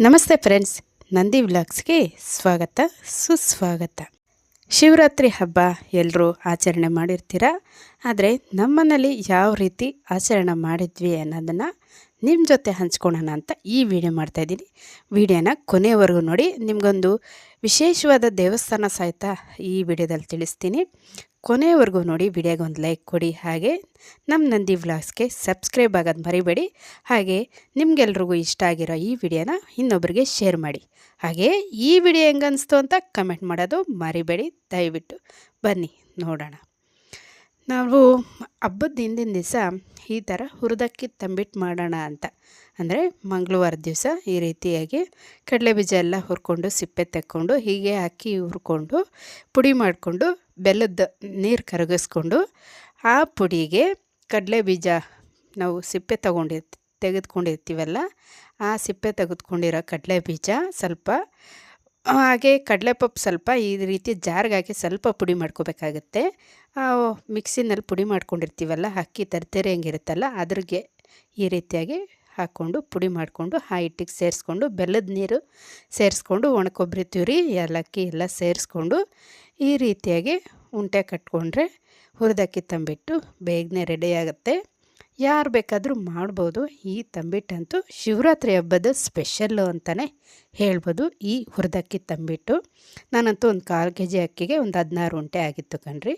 ನಮಸ್ತೆ ಫ್ರೆಂಡ್ಸ್, ನಂದಿ ವ್ಲಾಗ್ಸ್ಗೆ ಸ್ವಾಗತ, ಸುಸ್ವಾಗತ. ಶಿವರಾತ್ರಿ ಹಬ್ಬ ಎಲ್ಲರೂ ಆಚರಣೆ ಮಾಡಿರ್ತೀರ? ಆದರೆ ನಮ್ಮನೇಲಿ ಯಾವ ರೀತಿ ಆಚರಣೆ ಮಾಡಿದ್ವಿ ಅನ್ನೋದನ್ನು ನಿಮ್ಮ ಜೊತೆ ಹಂಚ್ಕೊಳ್ಳೋಣ ಅಂತ ಈ ವಿಡಿಯೋ ಮಾಡ್ತಾಯಿದ್ದೀನಿ ವಿಡಿಯೋನ ಕೊನೆಯವರೆಗೂ ನೋಡಿ. ನಿಮಗೊಂದು ವಿಶೇಷವಾದ ದೇವಸ್ಥಾನ ಸಹಿತ ಈ ವಿಡಿಯೋದಲ್ಲಿ ತಿಳಿಸ್ತೀನಿ. ಕೊನೆಯವರೆಗೂ ನೋಡಿ, ವಿಡಿಯೋಗೆ ಒಂದು ಲೈಕ್ ಕೊಡಿ. ಹಾಗೆ ನಮ್ಮ ನಂದಿ ವ್ಲಾಗ್ಸ್ಗೆ ಸಬ್ಸ್ಕ್ರೈಬ್ ಆಗೋದು ಮರಿಬೇಡಿ. ಹಾಗೆ ನಿಮಗೆಲ್ರಿಗೂ ಇಷ್ಟ ಆಗಿರೋ ಈ ವಿಡಿಯೋನ ಇನ್ನೊಬ್ಬರಿಗೆ ಶೇರ್ ಮಾಡಿ. ಹಾಗೆ ಈ ವಿಡಿಯೋ ಹೆಂಗನ್ನಿಸ್ತು ಅಂತ ಕಮೆಂಟ್ ಮಾಡೋದು ಮರಿಬೇಡಿ. ದಯವಿಟ್ಟು ಬನ್ನಿ, ನೋಡೋಣ. ನಾವು ಹಬ್ಬದ ಹಿಂದಿನ ದಿವಸ ಈ ಥರ ಹುರಿದಕ್ಕಿ ತಂಬಿಟ್ಟು ಮಾಡೋಣ ಅಂತ. ಅಂದರೆ ಮಂಗಳವಾರ ದಿವಸ ಈ ರೀತಿಯಾಗಿ ಕಡಲೆ ಬೀಜ ಎಲ್ಲ ಹುರ್ಕೊಂಡು, ಸಿಪ್ಪೆ ತೆಕ್ಕೊಂಡು, ಹೀಗೆ ಅಕ್ಕಿ ಹುರ್ಕೊಂಡು, ಪುಡಿ ಮಾಡಿಕೊಂಡು, ಬೆಲ್ಲದ ನೀರು ಕರಗಿಸ್ಕೊಂಡು ಆ ಪುಡಿಗೆ ಕಡಲೆ ಬೀಜ ನಾವು ಸಿಪ್ಪೆ ತಗೊಂಡಿರ್ತಿ ತೆಗೆದುಕೊಂಡಿರ್ತೀವಲ್ಲ, ಆ ಸಿಪ್ಪೆ ತೆಗೆದುಕೊಂಡಿರೋ ಕಡಲೆ ಬೀಜ ಸ್ವಲ್ಪ ಹಾಗೆ ಕಡಲೆಪಪ್ಪು ಸ್ವಲ್ಪ ಈ ರೀತಿ ಜಾರ್ಗೆ ಹಾಕಿ ಸ್ವಲ್ಪ ಪುಡಿ ಮಾಡ್ಕೋಬೇಕಾಗತ್ತೆ. ಮಿಕ್ಸಿನಲ್ಲಿ ಪುಡಿ ಮಾಡ್ಕೊಂಡಿರ್ತೀವಲ್ಲ, ಅಕ್ಕಿ ತರ್ತೇರೆ ಹೆಂಗಿರುತ್ತಲ್ಲ, ಅದ್ರಿಗೆ ಈ ರೀತಿಯಾಗಿ ಹಾಕ್ಕೊಂಡು ಪುಡಿ ಮಾಡಿಕೊಂಡು ಆ ಹಿಟ್ಟಿಗೆ ಸೇರಿಸ್ಕೊಂಡು ಬೆಲ್ಲದ ನೀರು ಸೇರಿಸ್ಕೊಂಡು ಒಣಕೊಬ್ಬರಿ ತುರಿ, ಏಲಕ್ಕಿ ಎಲ್ಲ ಸೇರಿಸ್ಕೊಂಡು ಈ ರೀತಿಯಾಗಿ ಉಂಟೆ ಕಟ್ಕೊಂಡ್ರೆ ಹುರಿದಕ್ಕಿ ತಂಬಿಟ್ಟು ಬೇಗನೆ ರೆಡಿ ಆಗುತ್ತೆ. ಯಾರು ಬೇಕಾದರೂ ಮಾಡ್ಬೋದು. ಈ ತಂಬಿಟ್ಟಂತೂ ಶಿವರಾತ್ರಿ ಹಬ್ಬದ ಸ್ಪೆಷಲ್ಲು ಅಂತಲೇ ಹೇಳ್ಬೋದು. ಈ ಹುರಿದಕ್ಕಿ ತಂಬಿಟ್ಟು ನಾನಂತೂ ಒಂದು ಕಾಲು ಕೆ ಜಿ ಅಕ್ಕಿಗೆ ಒಂದು ಹದಿನಾರು ಉಂಟೆ ಆಗಿತ್ತು ಕಣ್ರಿ.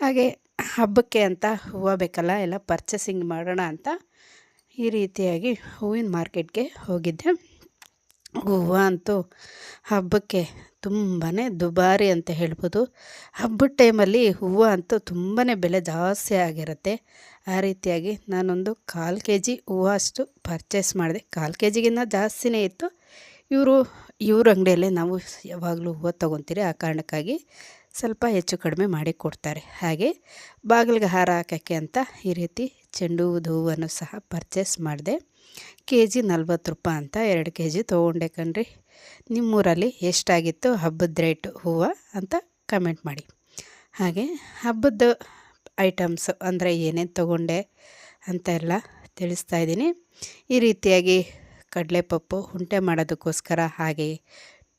ಹಾಗೆ ಹಬ್ಬಕ್ಕೆ ಅಂತ ಹೂವು ಬೇಕಲ್ಲ, ಎಲ್ಲ ಪರ್ಚೇಸಿಂಗ್ ಮಾಡೋಣ ಅಂತ ಈ ರೀತಿಯಾಗಿ ಹೂವಿನ ಮಾರ್ಕೆಟ್ಗೆ ಹೋಗಿದ್ದೆ. ಹೂವು ಅಂತೂ ಹಬ್ಬಕ್ಕೆ ತುಂಬಾ ದುಬಾರಿ ಅಂತ ಹೇಳ್ಬೋದು. ಹಬ್ಬದ ಟೈಮಲ್ಲಿ ಹೂವು ಅಂತೂ ತುಂಬಾ ಬೆಲೆ ಜಾಸ್ತಿ ಆಗಿರುತ್ತೆ. ಆ ರೀತಿಯಾಗಿ ನಾನೊಂದು ಕಾಲು ಕೆ ಜಿ ಹೂವು ಅಷ್ಟು ಪರ್ಚೇಸ್ ಮಾಡಿದೆ. ಕಾಲು ಕೆ ಜಿಗಿಂತ ಜಾಸ್ತಿನೇ ಇತ್ತು. ಇವರು, ಇವ್ರ ಅಂಗಡಿಯಲ್ಲೇ ನಾವು ಯಾವಾಗಲೂ ಹೂವು ತೊಗೊತೀರಿ. ಆ ಕಾರಣಕ್ಕಾಗಿ ಸ್ವಲ್ಪ ಹೆಚ್ಚು ಕಡಿಮೆ ಮಾಡಿ ಕೊಡ್ತಾರೆ. ಹಾಗೆ ಬಾಗಿಲಿಗೆ ಹಾರ ಹಾಕೋಕ್ಕೆ ಅಂತ ಈ ರೀತಿ ಚೆಂಡು ಹೂವನ್ನು ಸಹ ಪರ್ಚೇಸ್ ಮಾಡಿದೆ. ಕೆ ಜಿ ನಲ್ವತ್ತು ರೂಪಾಯಿ ಅಂತ ಎರಡು ಕೆ ಜಿ ತೊಗೊಂಡೆ ಕಣ್ರಿ. ನಿಮ್ಮೂರಲ್ಲಿ ಎಷ್ಟಾಗಿತ್ತು ಹಬ್ಬದ ರೇಟು ಹೂವು ಅಂತ ಕಮೆಂಟ್ ಮಾಡಿ. ಹಾಗೆ ಹಬ್ಬದ ಐಟಮ್ಸು ಅಂದರೆ ಏನೇನು ತೊಗೊಂಡೆ ಅಂತ ಎಲ್ಲ ತಿಳಿಸ್ತಾ ಇದ್ದೀನಿ. ಈ ರೀತಿಯಾಗಿ ಕಡಲೆಪಪ್ಪು ಹುಂಟೆ ಮಾಡೋದಕ್ಕೋಸ್ಕರ ಹಾಗೆ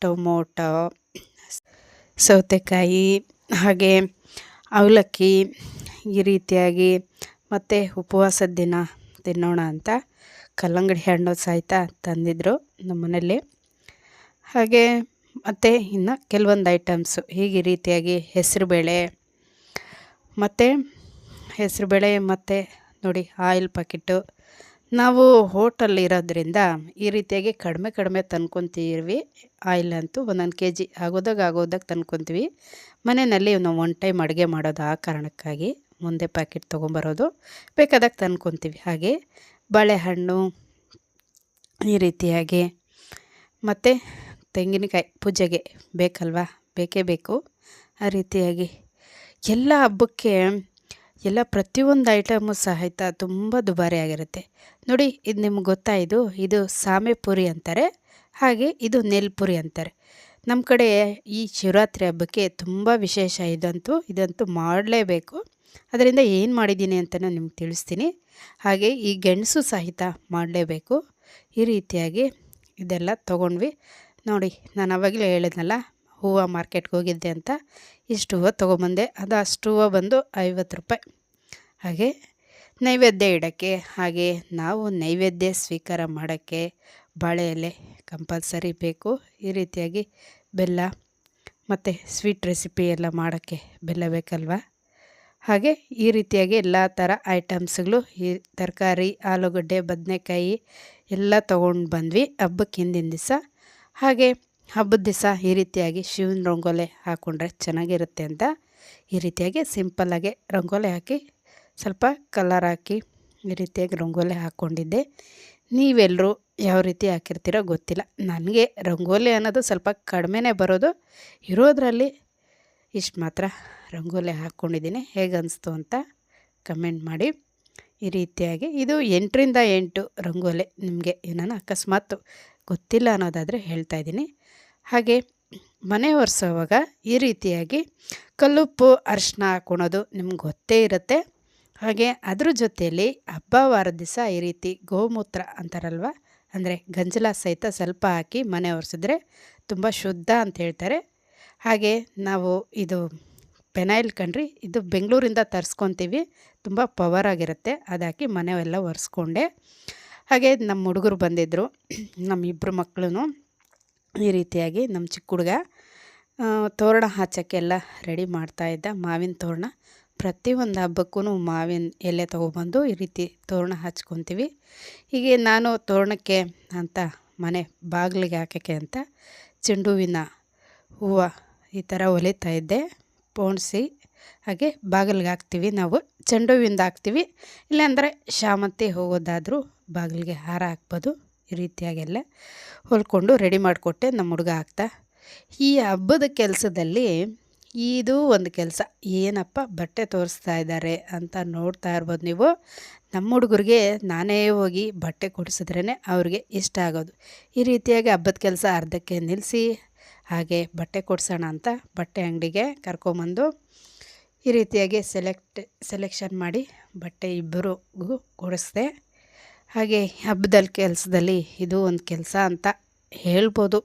ಟೊಮೊಟೊ, ಸೌತೆಕಾಯಿ, ಹಾಗೆ ಅವಲಕ್ಕಿ ಈ ರೀತಿಯಾಗಿ ಮತ್ತು ಉಪವಾಸದ ದಿನ ತಿನ್ನೋಣ ಅಂತ ಕಲ್ಲಂಗಡಿ ಹಣ್ಣು ಸಹಿತ ತಂದಿದ್ದರು ನಮ್ಮ ಮನೇಲಿ ಹಾಗೆ ಮತ್ತು ಇನ್ನು ಕೆಲವೊಂದು ಐಟಮ್ಸು ಹೀಗೆ ರೀತಿಯಾಗಿ ಹೆಸರುಬೇಳೆ ಮತ್ತು ಹೆಸರುಬೇಳೆ ಮತ್ತು ನೋಡಿ ಆಯಿಲ್ ಪ್ಯಾಕೆಟು ನಾವು ಹೋಟಲ್ ಇರೋದ್ರಿಂದ ಈ ರೀತಿಯಾಗಿ ಕಡಿಮೆ ಕಡಿಮೆ ತಂದ್ಕೊತೀವಿ. ಆಯಿಲ್ ಅಂತೂ ಒಂದೊಂದು ಕೆ ಜಿ ಆಗೋದಾಗ ಆಗೋದಾಗ ತಂದ್ಕೊತೀವಿ. ಮನೆಯಲ್ಲಿ ನಾವು ಒನ್ ಟೈಮ್ ಅಡುಗೆ ಮಾಡೋದು ಆ ಕಾರಣಕ್ಕಾಗಿ ಮುಂದೆ ಪ್ಯಾಕೆಟ್ ತೊಗೊಂಬರೋದು. ಬೇಕಾದಾಗ ತಂದ್ಕೊತೀವಿ. ಹಾಗೆ ಬಾಳೆಹಣ್ಣು ಈ ರೀತಿಯಾಗಿ ಮತ್ತು ತೆಂಗಿನಕಾಯಿ ಪೂಜೆಗೆ ಬೇಕಲ್ವಾ? ಬೇಕೇ ಬೇಕು. ಆ ರೀತಿಯಾಗಿ ಎಲ್ಲ ಹಬ್ಬಕ್ಕೆ ಎಲ್ಲ ಪ್ರತಿಯೊಂದು ಐಟಮು ಸಹಿತ ತುಂಬ ದುಬಾರಿ ಆಗಿರುತ್ತೆ. ನೋಡಿ, ಇದು ನಿಮ್ಗೆ ಗೊತ್ತಾಯಿದು ಇದು ಸಾಮೆ ಪುರಿ ಅಂತಾರೆ. ಹಾಗೆ ಇದು ನೆಲ್ಪುರಿ ಅಂತಾರೆ. ನಮ್ಮ ಕಡೆ ಈ ಶಿವರಾತ್ರಿ ಹಬ್ಬಕ್ಕೆ ತುಂಬ ವಿಶೇಷ ಇದಂತೂ ಇದಂತೂ ಮಾಡಲೇಬೇಕು. ಅದರಿಂದ ಏನು ಮಾಡಿದ್ದೀನಿ ಅಂತಲೂ ನಿಮ್ಗೆ ತಿಳಿಸ್ತೀನಿ. ಹಾಗೆ ಈ ಗೆಣಸು ಸಹಿತ ಮಾಡಲೇಬೇಕು. ಈ ರೀತಿಯಾಗಿ ಇದೆಲ್ಲ ತೊಗೊಂಡ್ವಿ. ನೋಡಿ, ನಾನು ಅವಾಗಲೇ ಹೇಳಿದ್ನಲ್ಲ, ಹೂವು ಮಾರ್ಕೆಟ್ಗೆ ಹೋಗಿದ್ದೆ ಅಂತ. ಇಷ್ಟು ಹೂವು ತೊಗೊಂಬಂದೆ, ಅದು ಅಷ್ಟು ಹೂವು ಬಂದು ಐವತ್ತು ರೂಪಾಯಿ. ಹಾಗೆ ನೈವೇದ್ಯ ಇಡೋಕ್ಕೆ, ಹಾಗೆ ನಾವು ನೈವೇದ್ಯ ಸ್ವೀಕಾರ ಮಾಡೋಕ್ಕೆ ಬಾಳೆ ಎಲೆ ಕಂಪಲ್ಸರಿ ಬೇಕು. ಈ ರೀತಿಯಾಗಿ ಬೆಲ್ಲ ಮತ್ತು ಸ್ವೀಟ್ ರೆಸಿಪಿ ಎಲ್ಲ ಮಾಡೋಕ್ಕೆ ಬೆಲ್ಲ ಬೇಕಲ್ವಾ? ಹಾಗೆ ಈ ರೀತಿಯಾಗಿ ಎಲ್ಲ ಥರ ಐಟಮ್ಸ್ಗಳು, ಈ ತರಕಾರಿ, ಆಲೂಗಡ್ಡೆ, ಬದನೆಕಾಯಿ ಎಲ್ಲ ತೊಗೊಂಡು ಬಂದ್ವಿ ಹಬ್ಬಕ್ಕೆ ಹಿಂದಿನ ದಿವಸ. ಹಾಗೆ ಹಬ್ಬದ ದಿವಸ ಈ ರೀತಿಯಾಗಿ ಶಿವನ ರಂಗೋಲೆ ಹಾಕ್ಕೊಂಡ್ರೆ ಚೆನ್ನಾಗಿರುತ್ತೆ ಅಂತ ಈ ರೀತಿಯಾಗಿ ಸಿಂಪಲ್ಲಾಗೆ ರಂಗೋಲೆ ಹಾಕಿ, ಸ್ವಲ್ಪ ಕಲರ್ ಹಾಕಿ ಈ ರೀತಿಯಾಗಿ ರಂಗೋಲಿ ಹಾಕ್ಕೊಂಡಿದ್ದೆ ನೀವೆಲ್ಲರೂ ಯಾವ ರೀತಿ ಹಾಕಿರ್ತೀರೋ ಗೊತ್ತಿಲ್ಲ. ನನಗೆ ರಂಗೋಲಿ ಅನ್ನೋದು ಸ್ವಲ್ಪ ಕಡಿಮೆನೇ ಬರೋದು. ಇರೋದರಲ್ಲಿ ಇಷ್ಟು ಮಾತ್ರ ರಂಗೋಲಿ ಹಾಕ್ಕೊಂಡಿದ್ದೀನಿ ಹೇಗೆ ಅನಿಸ್ತು ಅಂತ ಕಮೆಂಟ್ ಮಾಡಿ. ಈ ರೀತಿಯಾಗಿ ಇದು ಎಂಟರಿಂದ ಎಂಟು ರಂಗೋಲೆ ನಿಮಗೆ ಏನಾನ ಅಕಸ್ಮಾತ್ ಗೊತ್ತಿಲ್ಲ ಅನ್ನೋದಾದರೆ ಹೇಳ್ತಾ ಇದ್ದೀನಿ. ಹಾಗೆ ಮನೆ ಒರೆಸೋವಾಗ ಈ ರೀತಿಯಾಗಿ ಕಲ್ಲುಪ್ಪು ಅರಿಶಿನ ಹಾಕ್ಕೊಳೋದು ನಿಮ್ಗೆ ಗೊತ್ತೇ ಇರುತ್ತೆ. ಹಾಗೆ ಅದ್ರ ಜೊತೆಯಲ್ಲಿ ಹಬ್ಬ ವಾರದ ದಿವಸ ಈ ರೀತಿ ಗೋಮೂತ್ರ ಅಂತಾರಲ್ವ? ಅಂದರೆ ಗಂಜಲ ಸಹಿತ ಸ್ವಲ್ಪ ಹಾಕಿ ಮನೆ ಒರೆಸಿದ್ರೆ ತುಂಬ ಶುದ್ಧ ಅಂತ ಹೇಳ್ತಾರೆ. ಹಾಗೆ ನಾವು ಇದು ಪೆನೈಲ್ ಕಣ್ರಿ ಇದು ಬೆಂಗಳೂರಿಂದ ತರಿಸ್ಕೊತೀವಿ. ತುಂಬ ಪವರ್ ಆಗಿರುತ್ತೆ. ಅದಾಕಿ ಮನೆಯೆಲ್ಲ ಒರೆಸ್ಕೊಂಡೆ. ಹಾಗೆ ನಮ್ಮ ಹುಡುಗರು ಬಂದಿದ್ದರು ನಮ್ಮ ಇಬ್ಬರು ಮಕ್ಕಳೂ ಈ ರೀತಿಯಾಗಿ ನಮ್ಮ ಚಿಕ್ಕ ಹುಡುಗ ತೋರಣ ಹಚ್ಚೋಕ್ಕೆಲ್ಲ ರೆಡಿ ಮಾಡ್ತಾಯಿದ್ದ ಮಾವಿನ ತೋರಣ. ಪ್ರತಿಯೊಂದು ಹಬ್ಬಕ್ಕೂ ಮಾವಿನ ಎಲೆ ತೊಗೊಬಂದು ಈ ರೀತಿ ತೋರಣ ಹಚ್ಕೊತೀವಿ. ಹೀಗೆ ನಾನು ತೋರಣಕ್ಕೆ ಅಂತ ಮನೆ ಬಾಗಿಲಿಗೆ ಹಾಕೋಕ್ಕೆ ಅಂತ ಚೆಂಡು ಹೂವಿನ ಹೂವು ಈ ಥರ ಇದ್ದೆ. ಪೋಣಿಸಿ ಹಾಗೆ ಬಾಗಿಲಿಗೆ ಹಾಕ್ತೀವಿ ನಾವು. ಚೆಂಡು ಹೂವಿಂದ ಹಾಕ್ತೀವಿ. ಇಲ್ಲಾಂದರೆ ಶಾಮಂತಿ ಹೋಗೋದಾದರೂ ಬಾಗಿಲಿಗೆ ಹಾರ ಹಾಕ್ಬೋದು. ಈ ರೀತಿಯಾಗೆಲ್ಲ ಹೊಲ್ಕೊಂಡು ರೆಡಿ ಮಾಡಿಕೊಟ್ಟೆ ನಮ್ಮ ಹುಡುಗ ಹಾಕ್ತಾ ಈ ಹಬ್ಬದ ಕೆಲಸದಲ್ಲಿ ಇದು ಒಂದು ಕೆಲಸ. ಏನಪ್ಪ ಬಟ್ಟೆ ತೋರಿಸ್ತಾ ಇದ್ದಾರೆ ಅಂತ ನೋಡ್ತಾ ಇರ್ಬೋದು ನೀವು. ನಮ್ಮ ಹುಡುಗರಿಗೆ ನಾನೇ ಹೋಗಿ ಬಟ್ಟೆ ಕೊಡಿಸಿದ್ರೇ ಅವ್ರಿಗೆ ಇಷ್ಟ ಆಗೋದು. ಈ ರೀತಿಯಾಗಿ ಹಬ್ಬದ ಕೆಲಸ ಅರ್ಧಕ್ಕೆ ನಿಲ್ಲಿಸಿ ಹಾಗೆ ಬಟ್ಟೆ ಕೊಡಿಸೋಣ ಅಂತ ಬಟ್ಟೆ ಅಂಗಡಿಗೆ ಕರ್ಕೊಂಬಂದು ಈ ರೀತಿಯಾಗಿ ಸೆಲೆಕ್ಟ್ ಸೆಲೆಕ್ಷನ್ ಮಾಡಿ ಬಟ್ಟೆ ಇಬ್ಬರಿಗೂ ಕೊಡಿಸ್ದೆ. ಹಾಗೆ ಹಬ್ಬದಲ್ಲಿ ಕೆಲಸದಲ್ಲಿ ಇದು ಒಂದು ಕೆಲಸ ಅಂತ ಹೇಳ್ಬೋದು.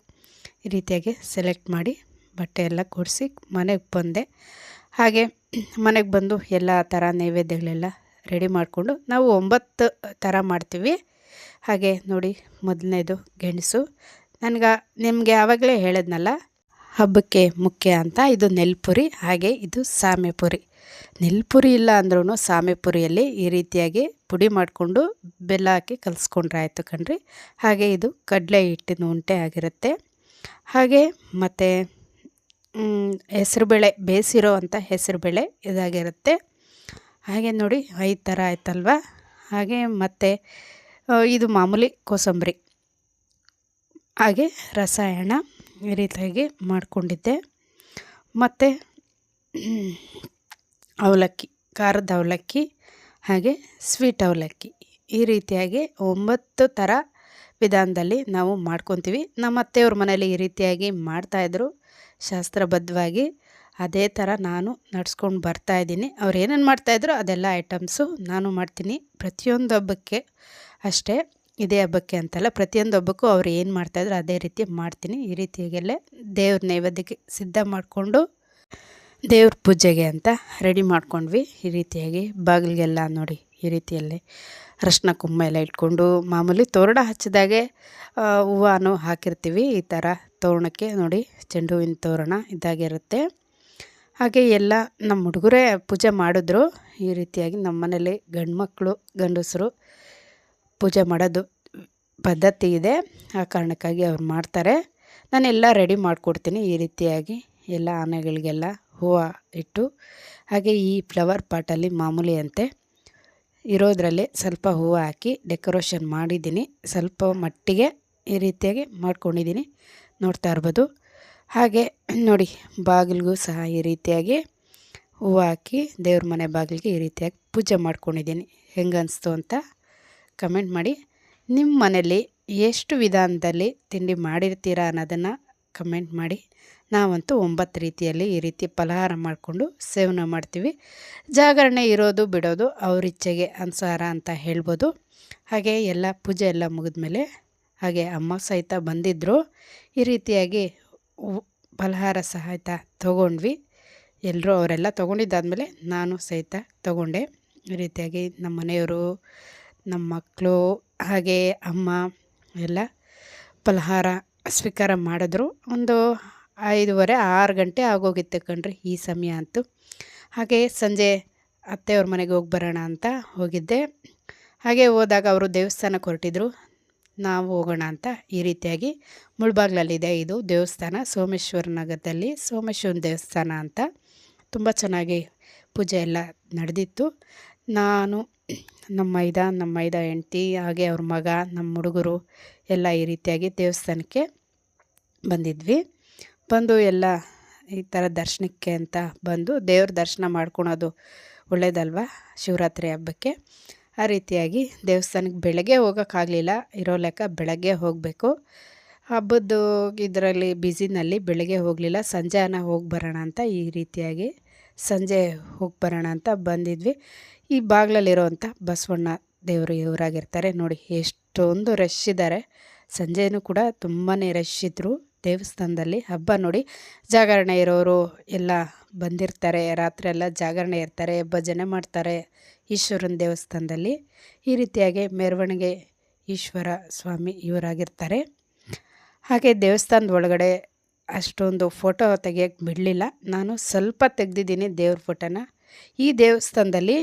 ಈ ರೀತಿಯಾಗಿ ಸೆಲೆಕ್ಟ್ ಮಾಡಿ ಬಟ್ಟೆ ಎಲ್ಲ ಕೊಡಿಸಿ ಮನೆಗೆ ಬಂದೆ. ಹಾಗೆ ಮನೆಗೆ ಬಂದು ಎಲ್ಲ ಥರ ನೈವೇದ್ಯಗಳೆಲ್ಲ ರೆಡಿ ಮಾಡಿಕೊಂಡು ನಾವು ಒಂಬತ್ತು ಥರ ಮಾಡ್ತೀವಿ. ಹಾಗೆ ನೋಡಿ ಮೊದಲನೇದು ಗೆಣಸು. ನನಗೆ ನಿಮಗೆ ಆವಾಗಲೇ ಹೇಳಿದ್ನಲ್ಲ, ಹಬ್ಬಕ್ಕೆ ಮುಖ್ಯ ಅಂತ ಇದು ನೆಲ್ಪುರಿ, ಹಾಗೆ ಇದು ಸಾಮೆ ಪುರಿ. ನೆಲ್ಪುರಿ ಇಲ್ಲ ಅಂದ್ರೂ ಸಾಮೆ ಪುರಿಯಲ್ಲಿ ಈ ರೀತಿಯಾಗಿ ಪುಡಿ ಮಾಡಿಕೊಂಡು ಬೆಲ್ಲ ಹಾಕಿ ಕಲಿಸ್ಕೊಂಡ್ರೆ ಆಯಿತು ಕಣ್ರಿ. ಹಾಗೆ ಇದು ಕಡಲೆ ಹಿಟ್ಟಿನ ಉಂಟೆ ಆಗಿರುತ್ತೆ. ಹಾಗೆ ಮತ್ತು ಹೆಸರುಬೇಳೆ ಬೇಯಿಸಿರೋ ಅಂಥ ಹೆಸರುಬೇಳೆ ಇದಾಗಿರುತ್ತೆ. ಹಾಗೆ ನೋಡಿ, ಐದು ಥರ ಆಯ್ತಲ್ವ? ಹಾಗೆ ಮತ್ತು ಇದು ಮಾಮೂಲಿ ಕೋಸಂಬರಿ. ಹಾಗೆ ರಸಾಯನ ಈ ರೀತಿಯಾಗಿ ಮಾಡಿಕೊಂಡಿದ್ದೆ. ಮತ್ತು ಅವಲಕ್ಕಿ, ಖಾರದ ಅವಲಕ್ಕಿ ಹಾಗೆ ಸ್ವೀಟ್ ಅವಲಕ್ಕಿ. ಈ ರೀತಿಯಾಗಿ ಒಂಬತ್ತು ಥರ ವಿಧಾನದಲ್ಲಿ ನಾವು ಮಾಡ್ಕೊತೀವಿ. ನಮ್ಮ ಅತ್ತೆಯವ್ರ ಮನೇಲಿ ಈ ರೀತಿಯಾಗಿ ಮಾಡ್ತಾಯಿದ್ರು ಶಾಸ್ತ್ರಬದ್ಧವಾಗಿ ಅದೇ ಥರ ನಾನು ನಡ್ಸ್ಕೊಂಡು ಬರ್ತಾಯಿದ್ದೀನಿ ಅವ್ರು ಏನೇನು ಮಾಡ್ತಾಯಿದ್ರು ಅದೆಲ್ಲ ಐಟಮ್ಸು ನಾನು ಮಾಡ್ತೀನಿ. ಪ್ರತಿಯೊಂದು ಹಬ್ಬಕ್ಕೆ ಅಷ್ಟೇ, ಇದೇ ಹಬ್ಬಕ್ಕೆ ಅಂತಲ್ಲ, ಪ್ರತಿಯೊಂದು ಹಬ್ಬಕ್ಕೂ ಅವ್ರು ಏನು ಮಾಡ್ತಾಯಿದ್ರು ಅದೇ ರೀತಿ ಮಾಡ್ತೀನಿ. ಈ ರೀತಿಯಾಗೆಲ್ಲ ದೇವ್ರ ನೈವೇದ್ಯಕ್ಕೆ ಸಿದ್ಧ ಮಾಡಿಕೊಂಡು ದೇವ್ರ ಪೂಜೆಗೆ ಅಂತ ರೆಡಿ ಮಾಡ್ಕೊಂಡ್ವಿ. ಈ ರೀತಿಯಾಗಿ ಬಾಗಿಲಿಗೆಲ್ಲ ನೋಡಿ, ಈ ರೀತಿಯಲ್ಲಿ ಅರಶಿನ ಕುಂಬ ಎಲ್ಲ ಇಟ್ಕೊಂಡು ಮಾಮೂಲಿ ತೋರಣ ಹಚ್ಚಿದಾಗೆ ಹೂವನ್ನು ಹಾಕಿರ್ತೀವಿ. ಈ ಥರ ತೋರಣಕ್ಕೆ ನೋಡಿ ಚೆಂಡು ಹೂವಿನ ತೋರಣ ಇದಾಗಿರುತ್ತೆ. ಹಾಗೆ ಎಲ್ಲ ನಮ್ಮ ಹುಡುಗರೇ ಪೂಜೆ ಮಾಡಿದ್ರು. ಈ ರೀತಿಯಾಗಿ ನಮ್ಮ ಮನೇಲಿ ಗಂಡು ಮಕ್ಕಳು, ಗಂಡಸರು ಪೂಜೆ ಮಾಡೋದು ಪದ್ಧತಿ ಇದೆ. ಆ ಕಾರಣಕ್ಕಾಗಿ ಅವ್ರು ಮಾಡ್ತಾರೆ. ನಾನೆಲ್ಲ ರೆಡಿ ಮಾಡಿಕೊಡ್ತೀನಿ. ಈ ರೀತಿಯಾಗಿ ಎಲ್ಲ ಆನೆಗಳಿಗೆಲ್ಲ ಹೂವು ಇಟ್ಟು, ಹಾಗೆ ಈ ಫ್ಲವರ್ ಪಾಟಲ್ಲಿ ಮಾಮೂಲಿಯಂತೆ ಇರೋದ್ರಲ್ಲಿ ಸ್ವಲ್ಪ ಹೂವು ಹಾಕಿ ಡೆಕೋರೇಷನ್ ಮಾಡಿದ್ದೀನಿ. ಸ್ವಲ್ಪ ಮಟ್ಟಿಗೆ ಈ ರೀತಿಯಾಗಿ ಮಾಡ್ಕೊಂಡಿದ್ದೀನಿ. ನೋಡ್ತಾ ಇರ್ಬೋದು. ಹಾಗೆ ನೋಡಿ, ಬಾಗಿಲಿಗೂ ಸಹ ಈ ರೀತಿಯಾಗಿ ಹೂವು ಹಾಕಿ ದೇವ್ರ ಮನೆ ಬಾಗಿಲಿಗೆ ಈ ರೀತಿಯಾಗಿ ಪೂಜೆ ಮಾಡ್ಕೊಂಡಿದ್ದೀನಿ. ಹೆಂಗೆ ಅನಿಸ್ತು ಅಂತ ಕಮೆಂಟ್ ಮಾಡಿ. ನಿಮ್ಮ ಮನೇಲಿ ಎಷ್ಟು ವಿಧಾನದಲ್ಲಿ ತಿಂಡಿ ಮಾಡಿರ್ತೀರಾ ಅನ್ನೋದನ್ನು ಕಮೆಂಟ್ ಮಾಡಿ. ನಾವಂತೂ ಒಂಬತ್ತು ರೀತಿಯಲ್ಲಿ ಈ ರೀತಿ ಫಲಹಾರ ಮಾಡಿಕೊಂಡು ಸೇವನೆ ಮಾಡ್ತೀವಿ. ಜಾಗರಣೆ ಇರೋದು ಬಿಡೋದು ಅವ್ರ ಇಚ್ಛೆಗೆ ಅನುಸಾರ ಅಂತ ಹೇಳ್ಬೋದು. ಹಾಗೆ ಎಲ್ಲ ಪೂಜೆ ಎಲ್ಲ ಮುಗಿದ್ಮೇಲೆ ಹಾಗೆ ಅಮ್ಮ ಸಹಿತ ಬಂದಿದ್ದರು ಈ ರೀತಿಯಾಗಿ ಫಲಹಾರ ಸಹಿತ ತೊಗೊಂಡ್ವಿ. ಎಲ್ಲರೂ ಅವರೆಲ್ಲ ತೊಗೊಂಡಿದ್ದಾದಮೇಲೆ ನಾನು ಸಹಿತ ತಗೊಂಡೆ. ಈ ರೀತಿಯಾಗಿ ನಮ್ಮ ಮನೆಯವರು, ನಮ್ಮ ಮಕ್ಕಳು, ಹಾಗೆ ಅಮ್ಮ ಎಲ್ಲ ಫಲಹಾರ ಸ್ವೀಕಾರ ಮಾಡಿದ್ರು. ಒಂದು ಐದೂವರೆ, ಆರು ಗಂಟೆ ಆಗೋಗಿತ್ತು ಕಣ್ರಿ ಈ ಸಮಯ ಅಂತೂ. ಹಾಗೆ ಸಂಜೆ ಅತ್ತೆಯವ್ರ ಮನೆಗೆ ಹೋಗಿ ಬರೋಣ ಅಂತ ಹೋಗಿದ್ದೆ. ಹಾಗೆ ಹೋದಾಗ ಅವರು ದೇವಸ್ಥಾನಕ್ಕೆ ಹೊರಟಿದ್ರು ನಾವು ಹೋಗೋಣ ಅಂತ ಈ ರೀತಿಯಾಗಿ ಮುಳ್ಬಾಗ್ಲಲ್ಲಿದೆ ಇದು ದೇವಸ್ಥಾನ, ಸೋಮೇಶ್ವರ ನಗರದಲ್ಲಿ ಸೋಮೇಶ್ವರನ ದೇವಸ್ಥಾನ ಅಂತ. ತುಂಬ ಚೆನ್ನಾಗಿ ಪೂಜೆ ಎಲ್ಲ ನಡೆದಿತ್ತು. ನಾನು, ನಮ್ಮ ಮೈದ ನಮ್ಮ ಮೈದ ಹೆಂಡ್ತಿ, ಹಾಗೆ ಅವ್ರ ಮಗ, ನಮ್ಮ ಹುಡುಗರು ಎಲ್ಲ ಈ ರೀತಿಯಾಗಿ ದೇವಸ್ಥಾನಕ್ಕೆ ಬಂದಿದ್ವಿ. ಬಂದು ಎಲ್ಲ ಈ ಥರ ದರ್ಶನಕ್ಕೆ ಅಂತ ಬಂದು ದೇವ್ರ ದರ್ಶನ ಮಾಡ್ಕೊಳೋದು ಒಳ್ಳೇದಲ್ವ ಶಿವರಾತ್ರಿ ಹಬ್ಬಕ್ಕೆ? ಆ ರೀತಿಯಾಗಿ ದೇವಸ್ಥಾನಕ್ಕೆ ಬೆಳಗ್ಗೆ ಹೋಗೋಕ್ಕಾಗಲಿಲ್ಲ, ಇರೋ ಲೆಕ್ಕ ಬೆಳಗ್ಗೆ ಹೋಗಬೇಕು. ಹಬ್ಬದ್ದು ಇದರಲ್ಲಿ ಬ್ಯುಸಿನಲ್ಲಿ ಬೆಳಗ್ಗೆ ಹೋಗಲಿಲ್ಲ ಸಂಜೆನ ಹೋಗಿ ಬರೋಣ ಅಂತ ಈ ರೀತಿಯಾಗಿ ಸಂಜೆ ಹೋಗಿ ಬರೋಣ ಅಂತ ಬಂದಿದ್ವಿ. ಈ ಬಾಗಿಲಲ್ಲಿರೋವಂಥ ಬಸವಣ್ಣ ದೇವರು ಇವರಾಗಿರ್ತಾರೆ. ನೋಡಿ ಎಷ್ಟೊಂದು ರಶ್ ಇದ್ದಾರೆ. ಸಂಜೆನೂ ಕೂಡ ತುಂಬಾ ರಶ್ ಇದ್ದರು ದೇವಸ್ಥಾನದಲ್ಲಿ ಹಬ್ಬ ನೋಡಿ ಜಾಗರಣೆ ಇರೋರು ಎಲ್ಲ ಬಂದಿರ್ತಾರೆ. ರಾತ್ರಿ ಎಲ್ಲ ಜಾಗರಣೆ ಇರ್ತಾರೆ, ಭಜನೆ ಮಾಡ್ತಾರೆ ಈಶ್ವರನ ದೇವಸ್ಥಾನದಲ್ಲಿ. ಈ ರೀತಿಯಾಗಿ ಮೆರವಣಿಗೆ ಈಶ್ವರ ಸ್ವಾಮಿ ಇವರಾಗಿರ್ತಾರೆ. ಹಾಗೆ ದೇವಸ್ಥಾನದ ಒಳಗಡೆ ಅಷ್ಟೊಂದು ಫೋಟೋ ತೆಗಿಯೋಕ್ಕೆ ಬಿಡಲಿಲ್ಲ. ನಾನು ಸ್ವಲ್ಪ ತೆಗೆದಿದ್ದೀನಿ ದೇವ್ರ ಫೋಟೋನ ಈ ದೇವಸ್ಥಾನದಲ್ಲಿ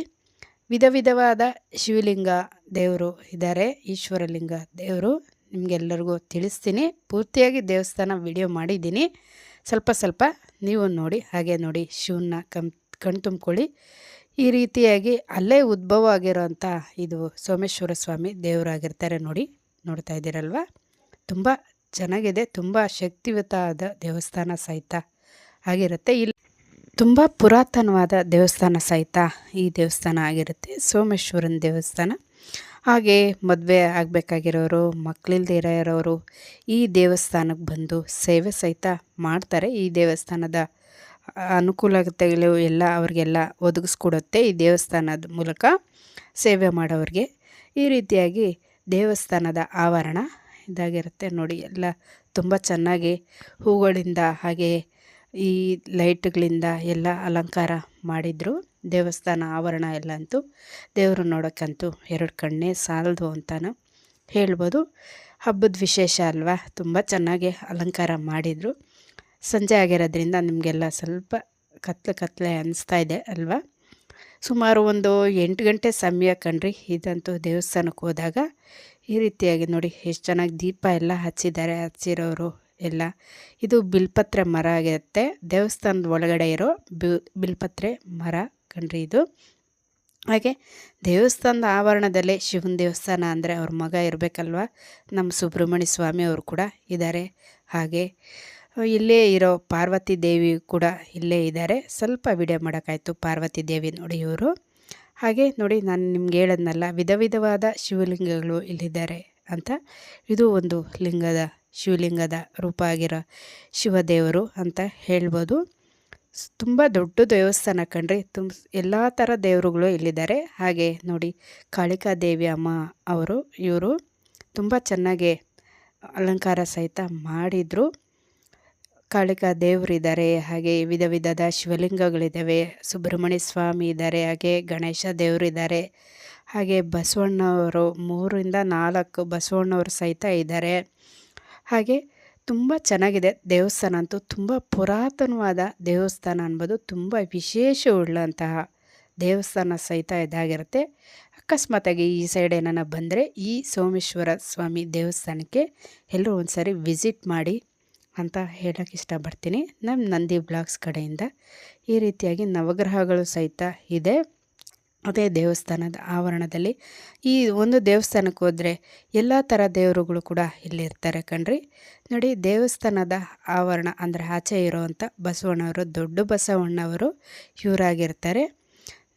ವಿಧ ವಿಧವಾದ ಶಿವಲಿಂಗ ದೇವರು ಇದ್ದಾರೆ, ಈಶ್ವರಲಿಂಗ ದೇವರು. ನಿಮಗೆಲ್ಲರಿಗೂ ತಿಳಿಸ್ತೀನಿ. ಪೂರ್ತಿಯಾಗಿ ದೇವಸ್ಥಾನ ವಿಡಿಯೋ ಮಾಡಿದ್ದೀನಿ. ಸ್ವಲ್ಪ ಸ್ವಲ್ಪ ನೀವು ನೋಡಿ, ಹಾಗೆ ನೋಡಿ ಶಿವನ್ನ ಕಣ್ ಕಣ್ ತುಂಬ್ಕೊಳ್ಳಿ. ಈ ರೀತಿಯಾಗಿ ಅಲ್ಲೇ ಉದ್ಭವ ಆಗಿರೋಂಥ ಇದು ಸೋಮೇಶ್ವರ ಸ್ವಾಮಿ ದೇವರಾಗಿರ್ತಾರೆ ನೋಡಿ, ನೋಡ್ತಾ ಇದ್ದೀರಲ್ವ? ತುಂಬ ಚೆನ್ನಾಗಿದೆ, ತುಂಬ ಶಕ್ತಿಯುತ ಆದ ದೇವಸ್ಥಾನ ಸಹಿತ ಆಗಿರುತ್ತೆ. ಇಲ್ಲಿ ತುಂಬ ಪುರಾತನವಾದ ದೇವಸ್ಥಾನ ಸಹಿತ ಈ ದೇವಸ್ಥಾನ ಆಗಿರುತ್ತೆ. ಸೋಮೇಶ್ವರನ ದೇವಸ್ಥಾನ. ಹಾಗೆ ಮದುವೆ ಆಗಬೇಕಾಗಿರೋರು ಮಕ್ಕಳಿಲ್ಲದೆ ಇರೋರು ಈ ದೇವಸ್ಥಾನಕ್ಕೆ ಬಂದು ಸೇವೆ ಸಹಿತ ಮಾಡ್ತಾರೆ. ಈ ದೇವಸ್ಥಾನದ ಅನುಕೂಲತೆಗಳು ಎಲ್ಲ ಅವ್ರಿಗೆಲ್ಲ ಒದಗಿಸ್ಕೊಡುತ್ತೆ. ಈ ದೇವಸ್ಥಾನದ ಮೂಲಕ ಸೇವೆ ಮಾಡೋರಿಗೆ ಈ ರೀತಿಯಾಗಿ ದೇವಸ್ಥಾನದ ಆವರಣ ಇದಾಗಿರುತ್ತೆ. ನೋಡಿ, ಎಲ್ಲ ತುಂಬ ಚೆನ್ನಾಗಿ ಹೂಗಳಿಂದ ಹಾಗೆ ಈ ಲೈಟ್ಗಳಿಂದ ಎಲ್ಲ ಅಲಂಕಾರ ಮಾಡಿದರು. ದೇವಸ್ಥಾನ ಆವರಣ ಎಲ್ಲ ಅಂತೂ ದೇವರು ನೋಡೋಕ್ಕಂತೂ ಎರಡು ಕಣ್ಣೇ ಸಾಲದು ಅಂತಾನು ಹೇಳ್ಬೋದು. ಹಬ್ಬದ ವಿಶೇಷ ಅಲ್ವಾ? ತುಂಬ ಚೆನ್ನಾಗಿ ಅಲಂಕಾರ ಮಾಡಿದರು. ಸಂಜೆ ಆಗಿರೋದ್ರಿಂದ ನಿಮಗೆಲ್ಲ ಸ್ವಲ್ಪ ಕತ್ಲೆ ಕತ್ಲೆ ಅನ್ನಿಸ್ತಾ ಇದೆ ಅಲ್ವಾ? ಸುಮಾರು ಒಂದು ಎಂಟು ಗಂಟೆ ಸಮಯ ಕಣ್ರಿ, ಇದಂತೂ ದೇವಸ್ಥಾನಕ್ಕೆ ಹೋದಾಗ. ಈ ರೀತಿಯಾಗಿ ನೋಡಿ, ಎಷ್ಟು ಚೆನ್ನಾಗಿ ದೀಪ ಎಲ್ಲ ಹಚ್ಚಿದ್ದಾರೆ, ಹಚ್ಚಿರೋರು ಎಲ್ಲ ಇದು ಬಿಲ್ಪತ್ರೆ ಮರ ಆಗಿರುತ್ತೆ ದೇವಸ್ಥಾನದ ಒಳಗಡೆ ಇರೋ ಬಿಲ್ಪತ್ರೆ ಮರ ಕಣ್ರಿ ಇದು. ಹಾಗೆ ದೇವಸ್ಥಾನದ ಆವರಣದಲ್ಲೇ ಶಿವನ ದೇವಸ್ಥಾನ ಅಂದರೆ ಅವ್ರ ಮಗ ಇರಬೇಕಲ್ವ? ನಮ್ಮ ಸುಬ್ರಹ್ಮಣ್ಯ ಸ್ವಾಮಿ ಅವರು ಕೂಡ ಇದ್ದಾರೆ ಹಾಗೆ ಇಲ್ಲೇ ಇರೋ ಪಾರ್ವತಿ ದೇವಿ ಕೂಡ ಇಲ್ಲೇ ಇದ್ದಾರೆ ಸ್ವಲ್ಪ ವಿಡಿಯೋ ಮಾಡೋಕ್ಕಾಯ್ತು ಪಾರ್ವತಿ ದೇವಿ ನೋಡಿ ಇವರು. ಹಾಗೆ ನೋಡಿ ನಾನು ನಿಮ್ಗೆ ಹೇಳದ್ನಲ್ಲ, ವಿಧ ವಿಧವಾದ ಶಿವಲಿಂಗಗಳು ಇಲ್ಲಿದ್ದಾರೆ. ಅಂತ. ಇದು ಒಂದು ಲಿಂಗದ, ಶಿವಲಿಂಗದ ರೂಪ ಆಗಿರೋ ಶಿವದೇವರು ಅಂತ ಹೇಳ್ಬೋದು. ತುಂಬ ದೊಡ್ಡ ದೇವಸ್ಥಾನ ಕಣ್ರಿ ತುಂಬ ಎಲ್ಲ ಥರ ದೇವರುಗಳು ಇಲ್ಲಿದ್ದಾರೆ. ಹಾಗೆ ನೋಡಿ ಕಾಳಿಕಾ ದೇವಿ ಅಮ್ಮ ಅವರು, ಇವರು ತುಂಬ ಚೆನ್ನಾಗಿ ಅಲಂಕಾರ ಸಹಿತ ಮಾಡಿದರು. ಕಾಳಿಕಾ ದೇವರಿದ್ದಾರೆ ಹಾಗೆ ವಿಧ ವಿಧದ ಶಿವಲಿಂಗಗಳಿದ್ದಾವೆ. ಸುಬ್ರಹ್ಮಣ್ಯ ಸ್ವಾಮಿ ಇದ್ದಾರೆ, ಹಾಗೆ ಗಣೇಶ ದೇವರಿದ್ದಾರೆ ಹಾಗೆ ಬಸವಣ್ಣವರು ಮೂರಿಂದ ನಾಲ್ಕು ಬಸವಣ್ಣವರು ಸಹಿತ ಇದ್ದಾರೆ. ಹಾಗೆ ತುಂಬ ಚೆನ್ನಾಗಿದೆ ದೇವಸ್ಥಾನ ಅಂತೂ ತುಂಬ ಪುರಾತನವಾದ ದೇವಸ್ಥಾನ ಅನ್ಬೋದು ತುಂಬ ವಿಶೇಷವುಳ್ಳಂತಹ ದೇವಸ್ಥಾನ ಸಹಿತ ಇದಾಗಿರುತ್ತೆ. ಅಕಸ್ಮಾತಾಗಿ ಈ ಸೈಡ್ ಏನಾರ ಬಂದರೆ ಈ ಸೋಮೇಶ್ವರ ಸ್ವಾಮಿ ದೇವಸ್ಥಾನಕ್ಕೆ ಎಲ್ಲರೂ ಒಂದು ಸಾರಿ ವಿಸಿಟ್ ಮಾಡಿ ಅಂತ ಹೇಳೋಕ್ಕೆ ಇಷ್ಟಪಡ್ತೀನಿ. ನಮ್ಮ ನಂದಿ ಬ್ಲಾಗ್ಸ್ ಕಡೆಯಿಂದ ಈ ರೀತಿಯಾಗಿ ನವಗ್ರಹಗಳು ಸಹಿತ ಇದೆ. ಅದೇ ದೇವಸ್ಥಾನದ ಆವರಣದಲ್ಲಿ ಈ ಒಂದು ದೇವಸ್ಥಾನಕ್ಕೆ ಹೋದರೆ ಎಲ್ಲ ಥರ ದೇವರುಗಳು ಕೂಡ ಇಲ್ಲಿರ್ತಾರೆ ಕಣ್ರಿ. ನೋಡಿ ದೇವಸ್ಥಾನದ ಆವರಣ ಅಂದರೆ ಆಚೆ ಇರೋವಂಥ ಬಸವಣ್ಣವರು ದೊಡ್ಡ ಬಸವಣ್ಣವರು ಇವರಾಗಿರ್ತಾರೆ.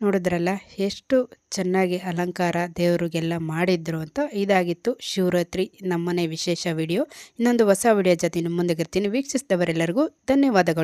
ನೋಡಿದ್ರಲ್ಲ ಎಷ್ಟು ಚೆನ್ನಾಗಿ ಅಲಂಕಾರ ದೇವರಿಗೆಲ್ಲ ಮಾಡಿದ್ರು ಅಂತ. ಇದಾಗಿತ್ತು ಶಿವರಾತ್ರಿ ನಮ್ಮನೆ ವಿಶೇಷ ವಿಡಿಯೋ. ಇನ್ನೊಂದು ಹೊಸ ವಿಡಿಯೋ ಜೊತೆ ನಿಮ್ಮ ಮುಂದೆ ಇರ್ತೀನಿ. ವೀಕ್ಷಿಸಿದವರೆಲ್ಲರಿಗೂ ಧನ್ಯವಾದಗಳು.